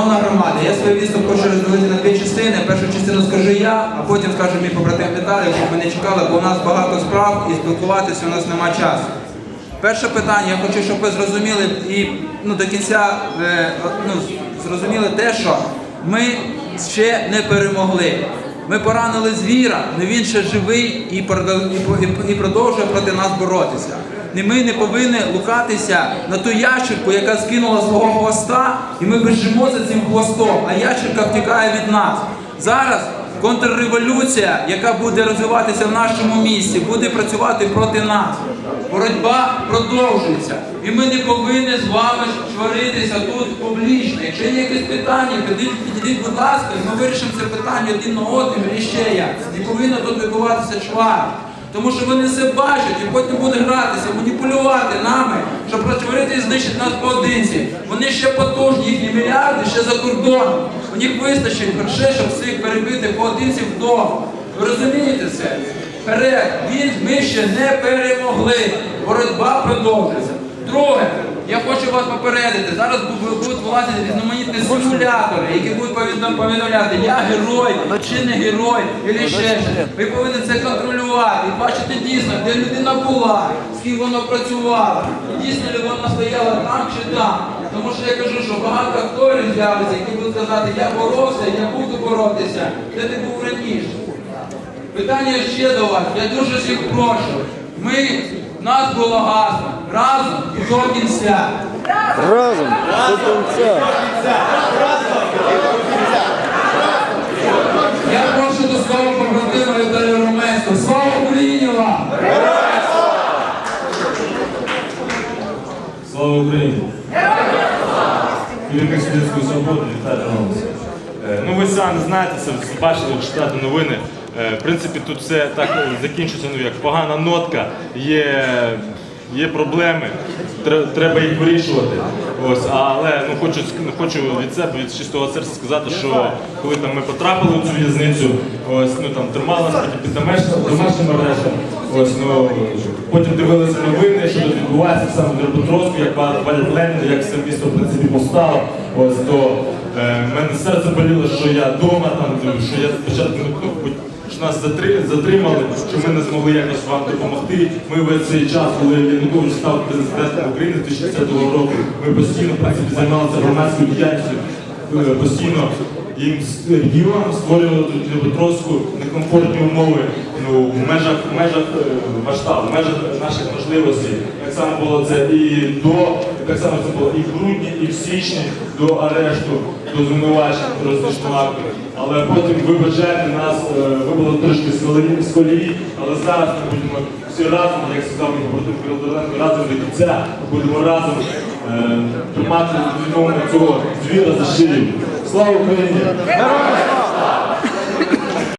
Шановна громада, я свій виступ хочу розділити на дві частини. Першу частину скажу я, а потім скаже мій побратим Віталій, щоб ми не чекали, бо у нас багато справ і спілкуватися у нас нема часу. Перше питання, я хочу, щоб ви зрозуміли і ну, до кінця е, ну, зрозуміли те, що ми ще не перемогли. Ми поранили звіра, але він ще живий і продовжує проти нас боротися. Ми не повинні лукатися на ту ящерку, яка скинула свого хвоста, і ми біжимо за цим хвостом, а ящерка втікає від нас. Зараз контрреволюція, яка буде розвиватися в нашому місті, буде працювати проти нас. Боротьба продовжується. І ми не повинні з вами чваритися тут публічно. Якщо є якесь питання, підійдіть, будь ласка, і ми вирішимо це питання один на одним і ще як. Не повинно тут відбуватися чвар. Тому що вони все бачать і потім будуть гратися, маніпулювати нами, щоб розтворити і знищити нас поодинці. Вони ще потужні, їхні мільярди ще за кордоном. У них вистачить грошей, щоб всіх перебити поодинці вдома. Ви розумієте це? Вперед, він, ми ще не перемогли. Боротьба продовжується. Друге, я хочу вас попередити. Зараз бу- будуть вилазити різноманітні симулятори, які будуть повідомляти, я герой, чи не герой, і ще щось. Ви повинні це контролювати і бачити дійсно, де людина була, з ким вона працювала, дійсно ли вона стояла там чи там. Тому що я кажу, що багато акторів з'явиться, які будуть казати, я боровся, я буду боротися, де ти був раніше. Питання ще до вас. Я дуже всіх прошу. Ми, нас було газно. Разом і до кінця. Разом до кінця. Я прошу до слова побратима Віталія Ромецького. Слава Україні вам! Слава Україні! Керівник Судівської свободи Віталій Романс. Е, Ну ви самі знаєте, це бачили, читати новини. Е, В принципі, тут все так е, закінчується, ну як погана нотка, є, є проблеми, треба їх вирішувати. Ось, але ну, хочу, ну, хочу від себе, від чистого серця сказати, що коли там ми потрапили в цю в'язницю, ось, ну, там, тримали під, домашнім арештом, ось, ну, потім дивилися новини, що тут відбувається саме в Дніпропетровську, як валять Леніна, як все місто в принципі повстало, ось, то е, мене серце боліло, що я вдома, там, що я спочатку ну, нас затри- затримали, що ми не змогли якось вам допомогти. Ми весь цей час, коли Янукович став президентом України 2010 року, ми постійно в принципі, займалися громадською діяльністю, е, постійно їм з регіоном створювали для Петровську некомфортні умови ну, в межах, в межах е, масштабу, в межах наших можливостей. Так само було це і до, так само це було і в грудні, і в січні до арешту, до звинувачень розличного акту. Але потім ви бажаєте нас е, вибило трошки з колії- але зараз ми будемо всі разом, як сказав мій побратим разом до кінця, будемо разом е, тримати цього звіра за шию. Слава Україні!